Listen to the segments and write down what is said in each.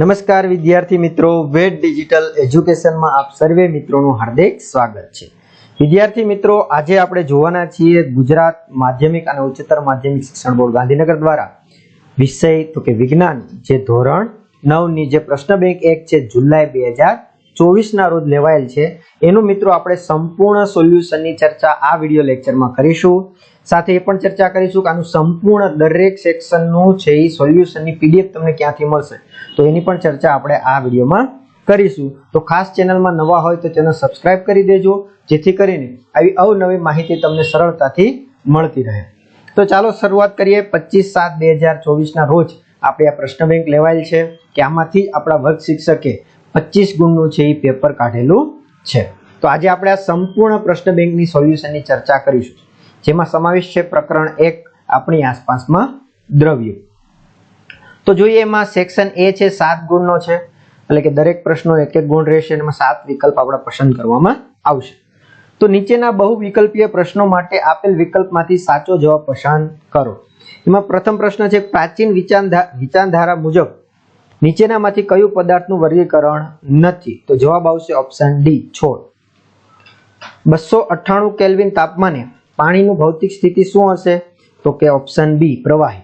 નમસ્કાર વિદ્યાર્થી મિત્રો, વેદ ડિજિટલ એજ્યુકેશનમાં આપ સર્વે મિત્રોનું હાર્દિક સ્વાગત છે. વિદ્યાર્થી મિત્રો, આજે આપણે જોવાના છીએ ગુજરાત માધ્યમિક અને ઉચ્ચતર માધ્યમિક શિક્ષણ બોર્ડ ગાંધીનગર દ્વારા વિષય તો કે વિજ્ઞાન, જે ધોરણ નવની જે પ્રશ્ન બેંક એક છે, જુલાઈ બે હજાર ચોવીસના રોજ લેવાયેલ છે. એનું મિત્રો, આપણે સંપૂર્ણ સોલ્યુશનની ચર્ચા આ વીડિયો લેક્ચરમાં કરીશું. સાથે એ પણ ચર્ચા કરીશું કે આનું સંપૂર્ણ દરેક સેક્શનનું છે એ સોલ્યુશનની પીડીએફ તમને ક્યાંથી મળશે. તો એની પણ ચર્ચા આપણે આ વિડીયોમાં કરીશું. તો ખાસ ચેનલમાં નવા હોય તો ચેનલ સબસ્ક્રાઇબ કરી દેજો, જેથી કરીને આવી અવનવી માહિતી તમને સરળતાથી મળતી રહે. તો ચાલો શરૂઆત કરીએ. પચીસ સાત બે હજાર ચોવીસના રોજ આપણે આ પ્રશ્ન બેંક લેવાયેલ છે કે આમાંથી આપણા વર્ગ શિક્ષકે પચીસ ગુણનું છે એ પેપર કાઢેલું છે. તો આજે આપણે આ સંપૂર્ણ પ્રશ્ન બેંકની સોલ્યુશનની ચર્ચા કરીશું. જેમાં સમાવેશ છે પ્રકરણ એક, આપણી આસપાસમાં દ્રવ્યો. તો જોઈએ એમાં સેક્શન એ છે, સાત ગુણનો છે. એટલે કે દરેક પ્રશ્નો એક એક ગુણ રહેશે એમાં સાત વિકલ્પ આપણે પસંદ કરવામાં આવશે. તો નીચેના બહુ વિકલ્પીય પ્રશ્નો માટે આપેલ વિકલ્પમાંથી સાચો જવાબ પસંદ કરો. એમાં પ્રથમ પ્રશ્ન છે, પ્રાચીન વિચારધા, વિચારધારા મુજબ નીચેનામાંથી કયું પદાર્થનું વર્ગીકરણ નથી? તો જવાબ આવશે ઓપ્શન ડી છોડ. બસો અઠ્ઠાણું કેલ્વિન તાપમાને પાણીનું ભૌતિક સ્થિતિ શું હશે? તો કે ઓપ્શન બી પ્રવાહી.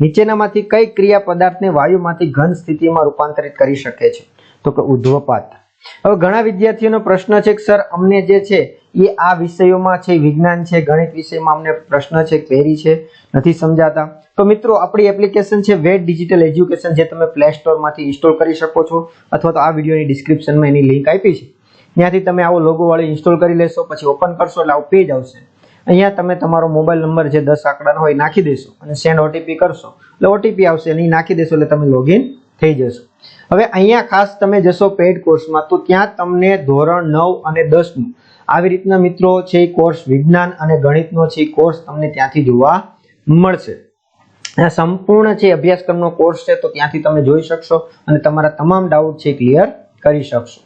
નીચેનામાંથી કઈ ક્રિયા પદાર્થને વાયુમાંથી ઘન સ્થિતિમાં રૂપાંતરિત કરી શકે છે? તો કે ઉદ્ધવપાત હવે ઘણા વિદ્યાર્થીઓનો પ્રશ્ન છે કે, સર, અમને જે છે, એ આ વિષયોમાં છે, વિજ્ઞાન છે, ગણિત વિષયમાં અમને પ્રશ્ન છે, ક્વેરી છે? નથી સમજાતા. તો મિત્રો, આપણી એપ્લિકેશન છે વેટ ડિજિટલ એજ્યુકેશન, જે તમે પ્લે સ્ટોરમાંથી ઇન્સ્ટોલ કરી શકો છો, અથવા તો આ વિડીયોની ડિસ્ક્રિપ્શનમાં એની લિંક આપી છે. ત્યાંથી તમે આવો લોગો વાળી ઇન્સ્ટોલ કરી લેશો, પછી ઓપન કરશો, એટલે આવું પેજ આવશે. અહીંયા તમે તમારો મોબાઈલ નંબર જે દસ આંકડાનો હોય નાખી દેશો અને સેન્ડ ઓટીપી કરશો. એટલે ઓટીપી આવશે અને નાખી દેશો એટલે તમે લોગિન થઈ જશો. હવે અહીંયા ખાસ તમે જશો પેડ કોર્સમાં તો ત્યાં તમને ધોરણ નવ અને દસનું આવી રીતના મિત્રો છે એ કોર્સ વિજ્ઞાન અને ગણિતનો છે કોર્સ તમને ત્યાંથી જોવા મળશે. સંપૂર્ણ છે અભ્યાસક્રમનો કોર્સ છે, તો ત્યાંથી તમે જોઈ શકશો અને તમારા તમામ ડાઉટ છે ક્લિયર કરી શકશો.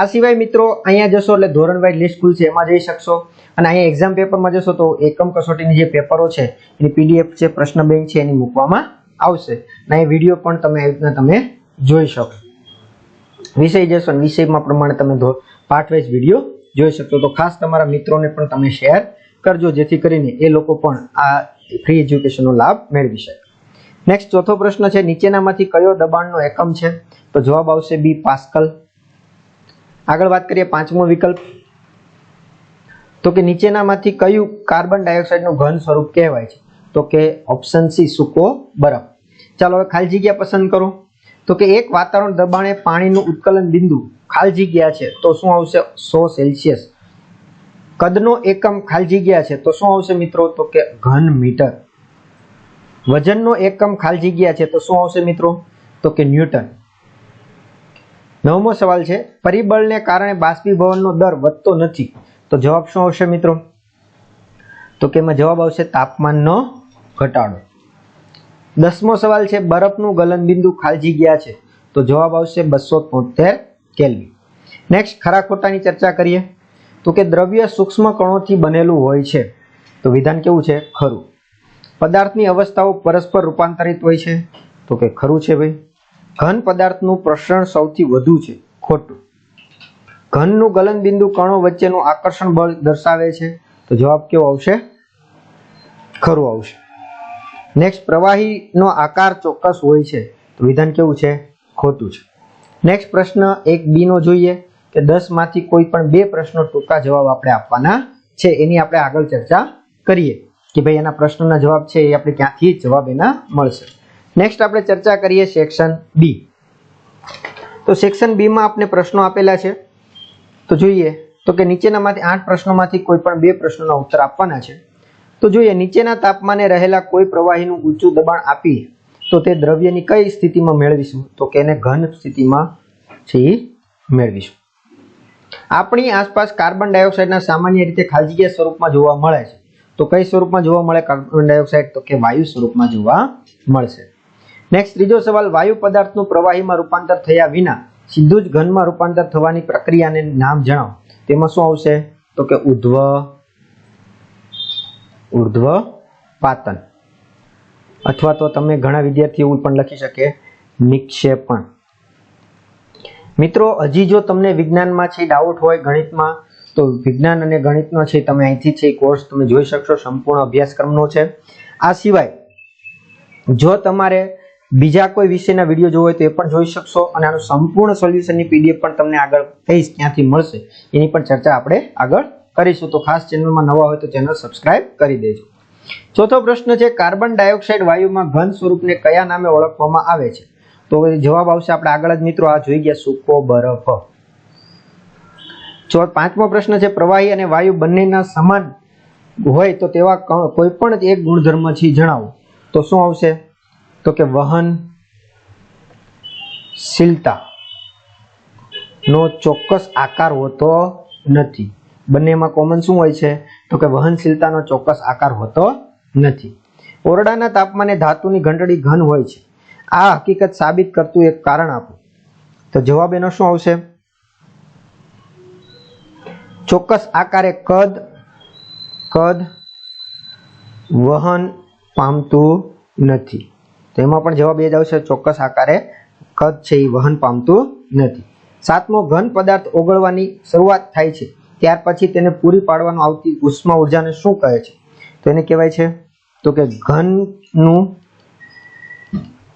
આ સિવાય મિત્રો, અહીંયા જશો એટલે ધોરણ વાઇઝ લિસ્ટ છે એમાં જઈ શકશો. અને અહીંયા એક્ઝામ પેપરમાં જશો તો એકમ કસોટીની જે પેપરો છે, એની પીડીએફ છે, પ્રશ્ન બેંક છે, એની મૂકવામાં આવશે. અને એ વીડિયો પણ તમે આવી રીતના તમે જોઈ શકો. વિષય જશો વિષયમાં પ્રમાણે તમે પાર્ટ વાઇઝ વીડિયો જોઈ શકશો. તો ખાસ તમારા મિત્રોને પણ તમે શેર કરજો, જેથી કરીને એ લોકો પણ આ ફ્રી એજ્યુકેશનનો લાભ મેળવી શકે. નેક્સ્ટ ચોથો પ્રશ્ન છે, નીચેનામાંથી કયો દબાણનો એકમ છે? તો જવાબ આવશે બી પાસ્કલ. આગળ વાત કરીએ પાંચમો વિકલ્પ. તો કે નીચેનામાંથી કયું કાર્બન ડાયોક્સાઇડનું ઘન સ્વરૂપ કહેવાય છે? તો કે ઓપ્શન સી સૂકો બરફ. ચાલો હવે ખાલી જગ્યા પસંદ કરો. તો કે એક વાતાવરણ દબાણે પાણીનું ઉત્કલન બિંદુ ખાલી જગ્યા છે, તો શું આવશે? સો સેલ્સિયસ. કદનો એકમ ખાલી જગ્યા છે, તો શું આવશે મિત્રો? તો કે ઘન મીટર. વજનનો એકમ ખાલી જગ્યા છે, તો શું આવશે મિત્રો? તો કે ન્યૂટન. નવમો સવાલ છે, પરિબળને કારણે બાષ્પીભવનનો દર વધતો નથી. તો જવાબ શું આવશે મિત્રો? તો કે એમાં જવાબ આવશે તાપમાનનો ઘટાડો. દસમો સવાલ છે, બરફનું ગલનબિંદુ ખાલજી ગયા છે. તો જવાબ આવશે બસો તોતેર કેલ્વી નેક્સ્ટ ખરા ખોટાની ચર્ચા કરીએ. તો કે દ્રવ્ય સૂક્ષ્મ કણોથી બનેલું હોય છે. તો વિધાન કેવું છે? ખરું. પદાર્થની અવસ્થાઓ પરસ્પર રૂપાંતરિત હોય છે. તો કે ખરું છે ભાઈ? ઘન પદાર્થનું પ્રસરણ સૌથી વધુ છે, ખોટું. ઘનનું ગલનબિંદુ કણો વચ્ચેનું આકર્ષણ બળ દર્શાવે છે. તો જવાબ કેવો આવશે? ખરું આવશે. નેક્સ્ટ પ્રવાહીનો આકાર ચોક્કસ હોય છે. તો વિધાન કેવું છે? ખોટું છે. નેક્સ્ટ પ્રશ્ન એક બી નો જોઈએ કે દસમાંથી કોઈ પણ બે પ્રશ્નો ટૂંકા જવાબ આપણે આપવાના છે. એની આપણે આગળ ચર્ચા કરીએ કે ભાઈ એના પ્રશ્નના જવાબ છે એ આપણે ક્યાંથી જવાબ એના મળશે. નેક્સ્ટ આપણે ચર્ચા કરીએ સેક્શન બી તો સેક્શન બીમાં આપણે પ્રશ્નો આપેલા છે. તો જોઈએ, તો કે નીચેનામાંથી આઠ પ્રશ્નોમાંથી કોઈ પણ બે પ્રશ્નોના ઉત્તર આપવાના છે. તો જોઈએ, નીચેના તાપમાને રહેલા કોઈ પ્રવાહીનું ઊંચું દબાણ આપી તો તે દ્રવ્યની કઈ સ્થિતિમાં મેળવીશું? તો કે એને ઘન સ્થિતિમાં છે મેળવીશું. આપણી આસપાસ કાર્બન ડાયોક્સાઇડના સામાન્ય રીતે ખાલજીય સ્વરૂપમાં જોવા મળે છે. તો કઈ સ્વરૂપમાં જોવા મળે કાર્બન ડાયોક્સાઇડ? તો કે વાયુ સ્વરૂપમાં જોવા મળશે. નેક્સ્ટ ત્રીજો સવાલ, વાયુ પદાર્થનું પ્રવાહીમાં રૂપાંતર થયા વિના સીધું જ ઘનમાં રૂપાંતર થવાની પ્રક્રિયાને નામ જણાવો. તેમાં શું આવશે? તો કે ઉધ્વ ઉર્ધ્વ પાતન. અથવા તો તમે ઘણા વિદ્યાર્થીઓ પણ લખી શકે, નિક્ષેપણ. મિત્રો, હજી જો તમને વિજ્ઞાનમાં છે ડાઉટ હોય ગણિતમાં, તો વિજ્ઞાન અને ગણિતનો છે તમે અહીંથી છે કોર્સ તમે જોઈ શકશો, સંપૂર્ણ અભ્યાસક્રમનો છે. આ સિવાય, જો તમારે બીજા કોઈ વિષયના વીડિયો જોવો હોય તો એ પણ જોઈ શકશો અને આનું સંપૂર્ણ સોલ્યુશનની પીડીએફ પણ તમને આગળ કહીશ ક્યાંથી મળશે. એની પણ ચર્ચા આપણે આગળ કરીશું. તો ખાસ ચેનલમાં નવા હોય તો ચેનલ સબસ્ક્રાઇબ કરી દેજો. ચોથો પ્રશ્ન છે કાર્બન ડાયોક્સાઇડ વાયુમાં ઘન સ્વરૂપને કયા નામે ઓળખવામાં આવે છે? તો જવાબ આવશે આપણે આગળ જ મિત્રો, આ જોઈ ગયા સૂકો બરફ. ચો પાંચમો પ્રશ્ન છે, પ્રવાહી અને વાયુ બંનેના સમાન હોય તો તેવા કોઈ પણ એક ગુણધર્મ છે જણાવો. તો શું આવશે? તો કે વહન શીલતા નો ચોક્કસ આકાર હોતો નથી. બંનેમાં કોમન શું હોય છે? તો કે વહનશીલતાનો ચોક્કસ આકાર હોતો નથી. ઓરડાના તાપમાને ધાતુની ઘંટડી ઘન હોય છે. આ હકીકત સાબિત કરતું એક કારણ આપો. તો જવાબ એનો શું આવશે? ચોક્કસ આકારે કદ કદ વહન પામતું નથી. તો એમાં પણ જવાબ એ જ આવશે, ચોક્કસ આકારે કદ છે એ વહન પામતું નથી. સાતમો ઘન પદાર્થ ઓગળવાની શરૂઆત થાય છે. ત્યાર પછી તેને પૂરી પાડવાનું આવતી ઉષ્મા ઉર્જાને શું કહે છે? તો એને કહેવાય છે, તો કે ઘનનું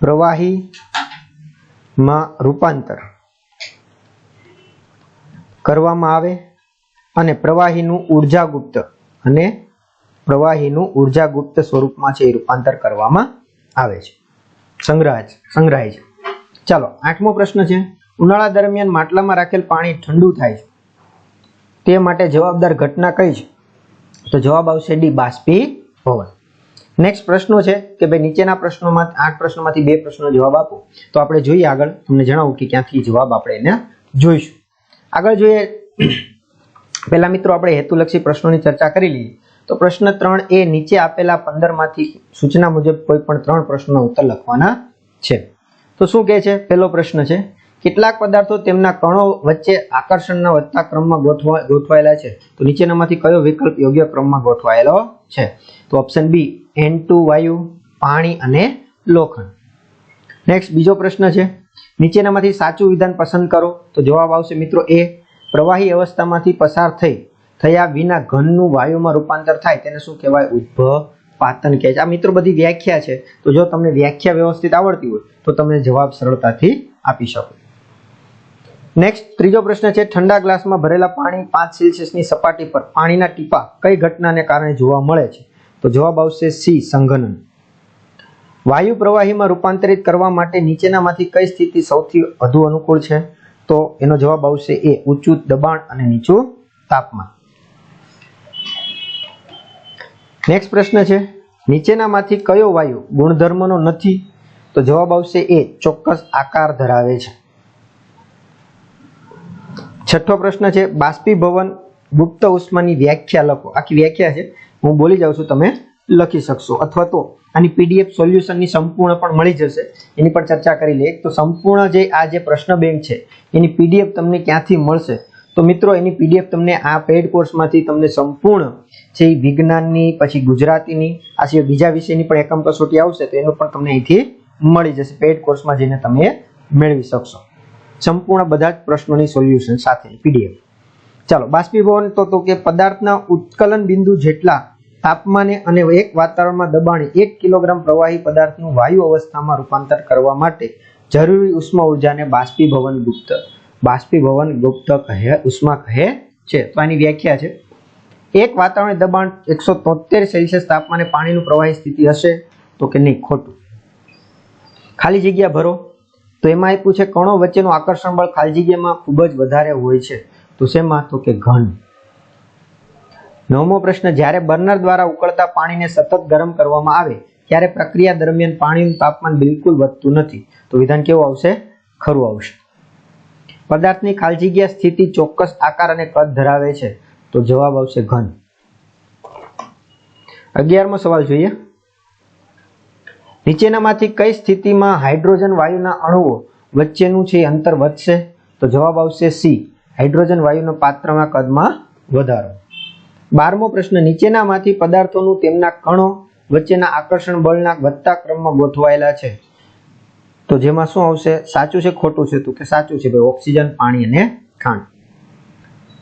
પ્રવાહીમાં રૂપાંતર કરવામાં આવે અને પ્રવાહીનું ઊર્જા ગુપ્ત અને પ્રવાહીનું ઉર્જાગુપ્ત સ્વરૂપમાં છે એ રૂપાંતર કરવામાં આવે છે. સંગ્રહ સંગ્રહાય છે. ચાલો, આઠમો પ્રશ્ન છે, ઉનાળા દરમિયાન માટલામાં રાખેલ પાણી ઠંડુ થાય છે. તે માટે જવાબદાર ઘટના કઈ છે? તો જવાબ આવશે ડી બાષ્પીભવન નેક્સ્ટ પ્રશ્નો છે કે ભાઈ નીચેના પ્રશ્નોમાં, આઠ પ્રશ્નોમાંથી બે પ્રશ્નો જવાબ આપો. તો આપણે જોઈએ આગળ, તમને જણાવું કે ક્યાંથી જવાબ આપણે એને જોઈશું. આગળ જોઈએ, પહેલા મિત્રો આપણે હેતુલક્ષી પ્રશ્નોની ચર્ચા કરી લઈએ. તો પ્રશ્ન ત્રણ એ નીચે આપેલા પંદરમાંથી સૂચના મુજબ કોઈ પણ ત્રણ પ્રશ્નોના ઉત્તર લખવાના છે. તો શું કહે છે? પહેલો પ્રશ્ન છે, કેટલાક પદાર્થો તેમના કણો વચ્ચે આકર્ષણના વધતા ક્રમમાં ગોઠવા, ગોઠવાયેલા છે. તો નીચેનામાંથી કયો વિકલ્પ યોગ્ય ક્રમમાં ગોઠવાયેલો છે? તો ઓપ્શન બી એન ટુ વાયુ, પાણી અને લોખંડ. નેક્સ્ટ બીજો પ્રશ્ન છે, નીચેનામાંથી સાચું વિધાન પસંદ કરો. તો જવાબ આવશે, મિત્રો, એ પ્રવાહી અવસ્થામાંથી પસાર થઈ થયા વિના ઘનનું વાયુમાં રૂપાંતર થાય, તેને શું કહેવાય? ઉદ્ભવ પાતન કહે છે. આ મિત્રો બધી વ્યાખ્યા છે. તો જો તમને વ્યાખ્યા વ્યવસ્થિત આવડતી હોય, તો તમે જવાબ સરળતાથી આપી શકો. નેક્સ્ટ ત્રીજો પ્રશ્ન છે, ઠંડા ગ્લાસમાં ભરેલા પાણી પાંચ સેલ્સિયસની સપાટી પર પાણીના ટીપા કઈ ઘટનાને કારણે જોવા મળે છે? તો જવાબ આવશે સી સંઘનન. વાયુ પ્રવાહીમાં રૂપાંતરિત કરવા માટે નીચેનામાંથી કઈ સ્થિતિ સૌથી વધુ અનુકૂળ છે? તો એનો જવાબ આવશે એ ઊંચું દબાણ અને નીચું તાપમાન. નેક્સ્ટ પ્રશ્ન છે, નીચેનામાંથી કયો વાયુ ગુણધર્મનો નથી? તો જવાબ આવશે એ, ચોક્કસ આકાર ધરાવે છે. છઠ્ઠો પ્રશ્ન છે, બાષ્પીભવન ગુપ્ત ઉષ્માની વ્યાખ્યા લખો. આખી વ્યાખ્યા છે, હું બોલી જાઉં છું, તમે લખી શકશો. અથવા તો આની પીડીએફ સોલ્યુશનની સંપૂર્ણ પણ મળી જશે. એની પણ ચર્ચા કરી લઈએ. તો સંપૂર્ણ જે આ જે પ્રશ્ન બેંક છે, એની પીડીએફ તમને ક્યાંથી મળશે? તો મિત્રો, એની પીડીએફ તમને આ પેડ કોર્સમાંથી તમને સંપૂર્ણ છે વિજ્ઞાનની, પછી ગુજરાતીની, આ સિવાય બીજા વિષયની પણ એકમ કસોટી આવશે, તો એનું પણ તમને અહીંથી મળી જશે પેડ કોર્સમાં જઈને તમે મેળવી શકશો. સંપૂર્ણ બધા જ પ્રશ્નોની સોલ્યુશન સાથે પીડીએફ ચાલો, બાષ્પીભવન તો તો કે પદાર્થના ઉત્કલન બિંદુ જેટલા તાપમાને અને એક વાતાવરણમાં દબાણે એક કિલોગ્રામ પ્રવાહી પદાર્થનું વાયુ અવસ્થામાં રૂપાંતર કરવા માટે જરૂરી ઉષ્મા ઉર્જાને બાષ્પીભવન ગુપ્ત બાષ્પીભવન ગુપ્ત કહે, ઉષ્મા કહે છે. તો આની વ્યાખ્યા છે. એક વાતાવરણીય દબાણ એકસો તોતેર સેલ્સિયસ તાપમાને પાણીનું પ્રવાહી સ્થિતિ હશે તો કે નહીં? ખોટું. ખાલી જગ્યા ભરો. તો એમાં આપ્યું છે, કણો વચ્ચેનું આકર્ષણ બળ ખાલી જગ્યામાં ખૂબ જ વધારે હોય છે. તો શેમાં? તો કે ઘન. નવમો પ્રશ્ન, જ્યારે બર્નર દ્વારા ઉકળતા પાણીને સતત ગરમ કરવામાં આવે, ત્યારે પ્રક્રિયા દરમિયાન પાણીનું તાપમાન બિલકુલ વધતું નથી. તો વિધાન કેવું આવશે? ખરું આવશે. પદાર્થની ખાલી જગ્યા સ્થિતિ ચોક્કસ આકાર અને કદ ધરાવે છે. તો જવાબ આવશે ઘન. અગિયારમો સવાલ જોઈએ. નીચેનામાંથી કઈ સ્થિતિમાં હાઇડ્રોજન વાયુના અણુઓ વચ્ચેનું છે અંતર વધશે? તો જવાબ આવશે સી. હાઇડ્રોજન વાયુના પાત્રમાં કદમાં વધારો. બારમો પ્રશ્ન, નીચેનામાંથી પદાર્થોનું તેમના કણો વચ્ચેના આકર્ષણ બળના વધતા ક્રમમાં ગોઠવાયેલા છે. તો જેમાં શું આવશે? સાચું છે ખોટું છે તો? કે સાચું છે? ભાઈ, ઓક્સિજન, પાણી અને ખાંડ.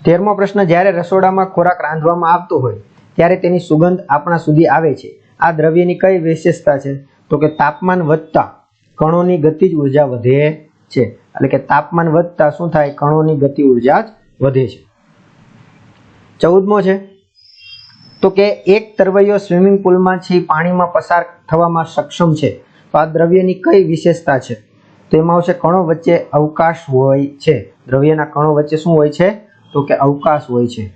તેરમો પ્રશ્ન, જ્યારે રસોડામાં ખોરાક રાંધવામાં આવતો હોય, ત્યારે તેની સુગંધ આપણા સુધી આવે છે. આ દ્રવ્યની કઈ વિશેષતા છે? તો કે તાપમાન વધતા કણોની ગતિ જ ઊર્જા વધે છે. એટલે કે તાપમાન વધતા શું થાય? કણોની ગતિ ઊર્જા જ વધે છે. ચૌદમો છે, તો કે એક તરવૈયો સ્વિમિંગ પુલમાં છે પાણીમાં પસાર થવામાં સક્ષમ છે. તો આ દ્રવ્યની કઈ વિશેષતા છે? તો એમાં આવશે કણો વચ્ચે અવકાશ હોય છે. દ્રવ્યના કણો વચ્ચે શું હોય છે? તો કે અવકાશ હોય છે.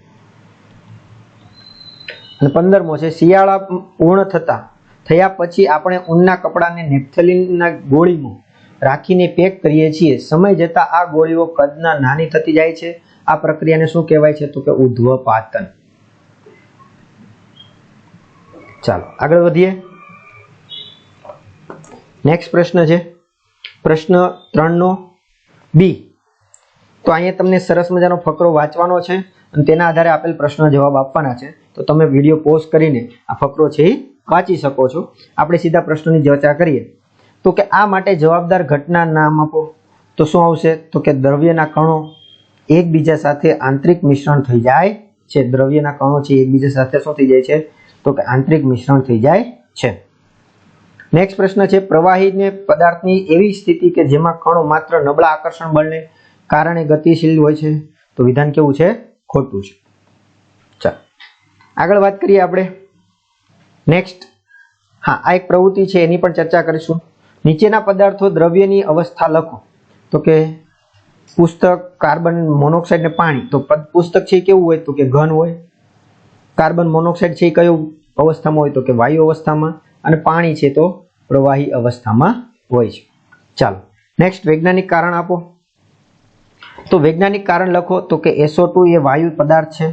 અને પંદરમો છે, શિયાળા પૂર્ણ થતા, થયા પછી આપણે ઊનના કપડાને નેપ્થેલિનના ગોળીમાં રાખીને પેક કરીએ છીએ. સમય જતાં આ ગોળીઓ કદના નાની થતી જાય છે. આ પ્રક્રિયાને શું કહેવાય છે તો કે ઉધ્વપાતન ચાલો, આગળ વધીએ. નેક્સ્ટ પ્રશ્ન છે. પ્રશ્ન ત્રણનો. બી તો અહીંયા તમને સરસ મજાનો ફકરો વાંચવાનો છે અને તેના આધારે આપેલ પ્રશ્નો જવાબ આપવાના છે. તો તમે વીડિયો પોઝ કરીને આ ફકરો છે એ વાંચી શકો છો. આપણે સીધા પ્રશ્નોની ચર્ચા કરીએ. તો કે આ માટે જવાબદાર ઘટના નામ આપો. તો શું આવશે? તો કે દ્રવ્યના કણો એકબીજા સાથે આંતરિક મિશ્રણ થઈ જાય છે. દ્રવ્યના કણો છે એકબીજા સાથે શું થઈ જાય છે? તો કે આંતરિક મિશ્રણ થઈ જાય છે. નેક્સ્ટ પ્રશ્ન છે, પ્રવાહીને પદાર્થની એવી સ્થિતિ કે જેમાં કણો માત્ર નબળા આકર્ષણ બળને કારણે ગતિશીલ હોય છે, તો વિધાન કેવું છે? ખોટું છે. ચાલો. આગળ વાત કરીએ આપણે. નેક્સ્ટ હા, આ એક પ્રવૃત્તિ છે, એની પણ ચર્ચા કરીશું. નીચેના પદાર્થો દ્રવ્યની અવસ્થા લખો. તો કે પુસ્તક કાર્બન મોનોક્સાઇડ ને પાણી. તો પુસ્તક છે કેવું હોય? તો કે ઘન હોય. કાર્બન મોનોક્સાઇડ છે એ કયો અવસ્થામાં હોય? તો કે વાયુ અવસ્થામાં. અને પાણી છે તો પ્રવાહી અવસ્થામાં હોય છે. ચાલો. નેક્સ્ટ વૈજ્ઞાનિક કારણ આપો. તો વૈજ્ઞાનિક કારણ લખો તો કે એસો એ વાયુ પદાર્થ છે.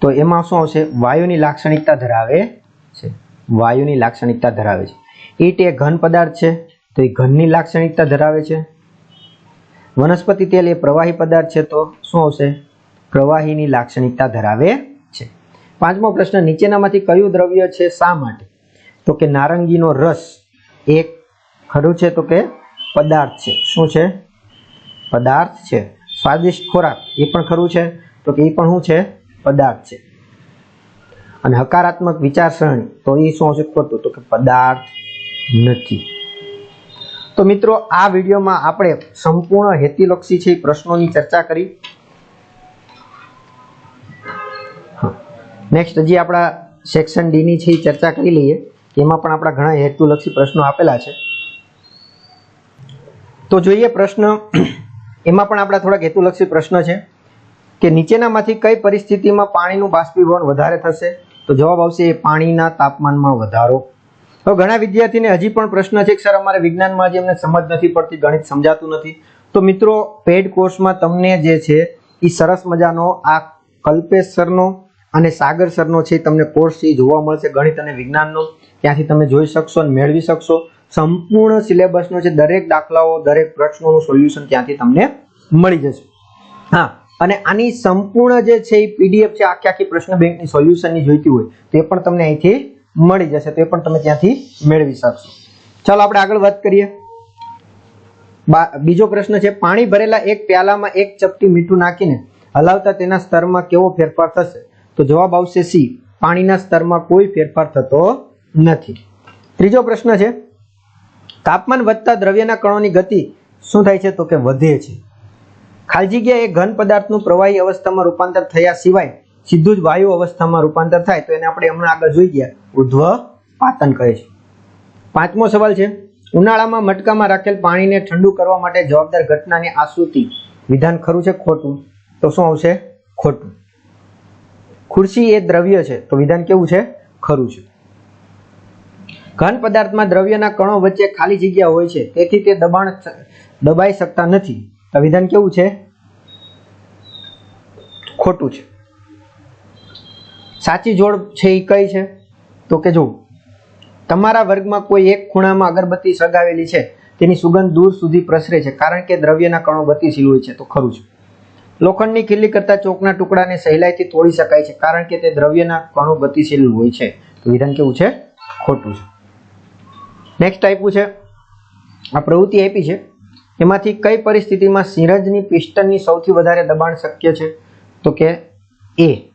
તો એમાં શું આવશે? વાયુની લાક્ષણિકતા ધરાવે છે. વાયુની લાક્ષણિકતા ધરાવે છે. ઈટ એ ઘન પદાર્થ છે. તો એ ઘનની લાક્ષણિકતા ધરાવે છે. વનસ્પતિ તેલ એ પ્રવાહી પદાર્થ છે. તો શું આવશે? પ્રવાહીની લાક્ષણિકતા ધરાવે છે. પાંચમો પ્રશ્ન, નીચેનામાંથી કયું દ્રવ્ય છે? શા માટે? તો કે નારંગીનો રસ એક ખરું છે તો કે પદાર્થ છે. શું છે? પદાર્થ છે. સ્વાદિષ્ટ ખોરાક, એ પણ ખરું છે? તો કે એ પણ શું છે? પદાર્થ છે. અને હકારાત્મક વિચારસરણી, તો એ શું ખોટું? તો કે પદાર્થ નથી. તો મિત્રો, આ વિડીયોમાં આપણે સંપૂર્ણ હેતુલક્ષી છે પ્રશ્નોની ચર્ચા કરી. નેક્સ્ટ હજી આપણા સેક્શન ડી ની છે એ ચર્ચા કરી લઈએ. એમાં પણ આપણા ઘણા હેતુલક્ષી પ્રશ્નો આપેલા છે. તો જોઈએ પ્રશ્ન એમાં પણ આપણા થોડાક હેતુલક્ષી પ્રશ્ન છે કે નીચેનામાંથી કઈ પરિસ્થિતિમાં પાણીનું બાષ્પીભવન વધારે થશે? તો જવાબ આવશે એ પાણીના તાપમાનમાં વધારો. તો ઘણા વિદ્યાર્થીને હજી પણ પ્રશ્ન છે કે સર, અમારે વિજ્ઞાનમાં હજી અમને સમજ નથી પડતી, ગણિત સમજાતું નથી. તો મિત્રો, પેડ કોર્સમાં તમને જે છે એ સરસ મજાનો આ કલ્પેશ સરનો અને સાગર સરનો છે તમને કોર્સ એ જોવા મળશે ગણિત અને વિજ્ઞાનનો. ત્યાંથી તમે જોઈ શકશો અને મેળવી શકશો. સંપૂર્ણ સિલેબસનો છે દરેક દાખલાઓ, દરેક પ્રશ્નોનું સોલ્યુશન ત્યાંથી તમને મળી જશે. હા, અને આની સંપૂર્ણ જે છે એ પીડીએફ છે, આખી આખી પ્રશ્ન બેંકની સોલ્યુશનની જોઈતી હોય, તો એ પણ તમને અહીંથી મળી જશે, તો એ પણ તમે ત્યાંથી મેળવી શકશો. ચાલો આપણે આગળ વાત કરીએ. બીજો પ્રશ્ન છે, પાણી ભરેલા એક પ્યાલામાં એક ચપટી મીઠું નાખીને હલાવતા તેના સ્તરમાં કેવો ફેરફાર થશે? તો જવાબ આવશે સી, પાણીના સ્તરમાં કોઈ ફેરફાર થતો નથી. ત્રીજો પ્રશ્ન છે તાપમાન વધતા દ્રવ્યના કણોની ગતિ શું થાય છે તો કે વધે છે. ખાલી જગ્યા એ ઘન પદાર્થનું પ્રવાહી અવસ્થામાં રૂપાંતર થયા સિવાય સીધું જ વાયુ અવસ્થામાં રૂપાંતર થાય તો એને આપણે હમણાં આગળ જોઈ ગયા. ઉધ્વ પાતન કહે છે. પાંચમો સવાલ છે. ઉનાળામાં મટકામાં રાખેલ પાણીને ઠંડુ કરવા માટે જવાબદાર ઘટનાની આસુતિ વિધાન ખરું છે ખોટું? તો શું આવશે? ખોટું. ખુરશી એ દ્રવ્ય છે. તો વિધાન કેવું છે? ખરું છે. ઘન પદાર્થમાં દ્રવ્યના કણો વચ્ચે ખાલી જગ્યા હોય છે, તેથી તે દબાણ દબાઈ શકતા નથી. તો વિધાન કેવું છે? ખોટું છે. સાચી જોડ છે એ કઈ છે? તો કે જો, તમારા વર્ગમાં કોઈ એક ખૂણામાં અગરબત્તી સળગાવેલી છે, તેની સુગંધ દૂર સુધી પ્રસરે છે, કારણ કે દ્રવ્યના કણો ગતિશીલ હોય છે, તો ખરું છે લોખંડની ખીલી કરતા ચોકના ટુકડાને સહેલાઈથી તોડી શકાય છે, કારણ કે તે દ્રવ્યના કણો ગતિશીલ હોય છે. તો વિધાન કેવું છે? ખોટું છે. નેક્સ્ટ આપ્યું છે. આ પ્રવૃત્તિ આપી છે. એમાંથી કઈ પરિસ્થિતિમાં સિરંજની પિસ્ટનની સૌથી વધારે દબાણ શક્ય છે? તો કે એ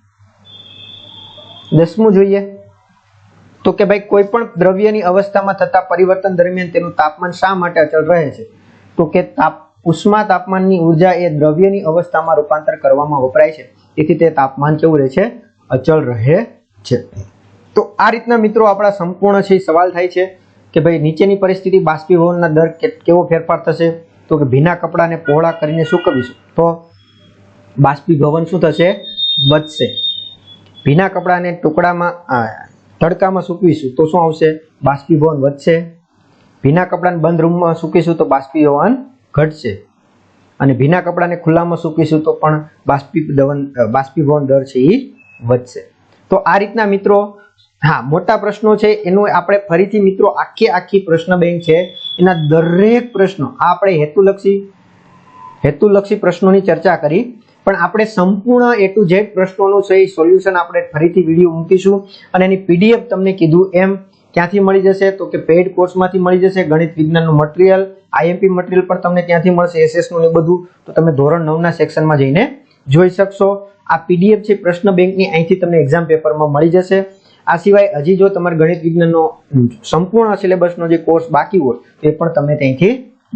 દસમું જોઈએ. તો કે ભાઈ કોઈ પણ દ્રવ્યની અવસ્થામાં થતા પરિવર્તન દરમિયાન તેનું તાપમાન શા માટે અચળ રહે છે? તો કે તાપ, ઉષ્મા તાપમાનની ઊર્જા એ દ્રવ્યની અવસ્થામાં રૂપાંતર કરવામાં વપરાય છે. તેથી તે તાપમાન કેવું રહે છે? અચળ રહે છે. તો આ રીતના મિત્રો આપણા સંપૂર્ણ છે, સવાલ થાય છે. કે ભાઈ નીચેની પરિસ્થિતિ બાષ્પીભવનના દર કેવો ફેરફાર થશે? તો કે ભીના કપડાને પહોળા કરીને સૂકવીશું તો બાષ્પીભવન શું થશે? વધશે. ભીના કપડાને ટુકડામાં તડકામાં સૂકવીશું તો શું આવશે? બાષ્પીભવન વધશે. ભીના કપડાને બંધ રૂમમાં સૂકીશું તો બાષ્પીભવન ઘટશે. અને ભીના કપડાને ખુલ્લામાં સૂકીશું તો પણ બાષ્પીભવન બાષ્પીભવન દર છે એ વધશે. તો આ રીતના મિત્રો હા, મોટા પ્રશ્નો છે, એનું આપણે ફરીથી મિત્રો આખી આખી પ્રશ્ન બેંક છે, એના દરેક પ્રશ્નો, આ આપણે હેતુલક્ષી હેતુલક્ષી પ્રશ્નોની ચર્ચા કરી, પણ આપણે સંપૂર્ણ એ ટુ ઝેડ પ્રશ્નોનું છે, એ સોલ્યુશન આપણે ફરીથી વીડિયો મૂકીશું, અને એની પીડીએફ તમને કીધું એમ, ક્યાંથી મળી જશે, તો કે પેઇડ કોર્સમાંથી મળી જશે, ગણિત વિજ્ઞાનનું મટીરિયલ, આઈએમપી મટીરિયલ પણ તમને ત્યાંથી મળશે, એસએસનું ને બધું, તો તમે ધોરણ નવના સેક્શનમાં જઈને જોઈ શકશો. આ પીડીએફ છે પ્રશ્ન બેંકની અહીંથી તમને એક્ઝામ પેપરમાં મળી જશે. આ સિવાય હજી જો તમારે ગણિત વિજ્ઞાનનો સંપૂર્ણ સિલેબસનો જે કોર્સ બાકી હોય તે પણ તમે ત્યાંથી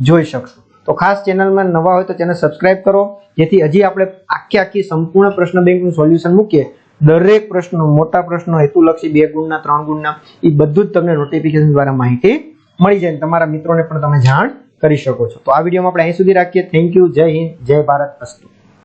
જોઈ શકશો. તો ખાસ ચેનલમાં નવા હોય તો ચેનલ સબસ્ક્રાઇબ કરો, જેથી હજી આપણે આખી આખી સંપૂર્ણ પ્રશ્ન બેંકનું સોલ્યુશન મૂકીએ. દરેક પ્રશ્નો, મોટા પ્રશ્નો, હેતુલક્ષી બે ગુણના, ત્રણ ગુણના, એ બધું જ તમને નોટિફિકેશન દ્વારા માહિતી મળી જાય તમારા મિત્રોને પણ તમે જાણ કરી શકો છો. તો આ વિડીયોમાં આપણે અહીં સુધી રાખીએ. થેન્ક યુ જય હિન્દ. જય ભારત. અસ્તુ.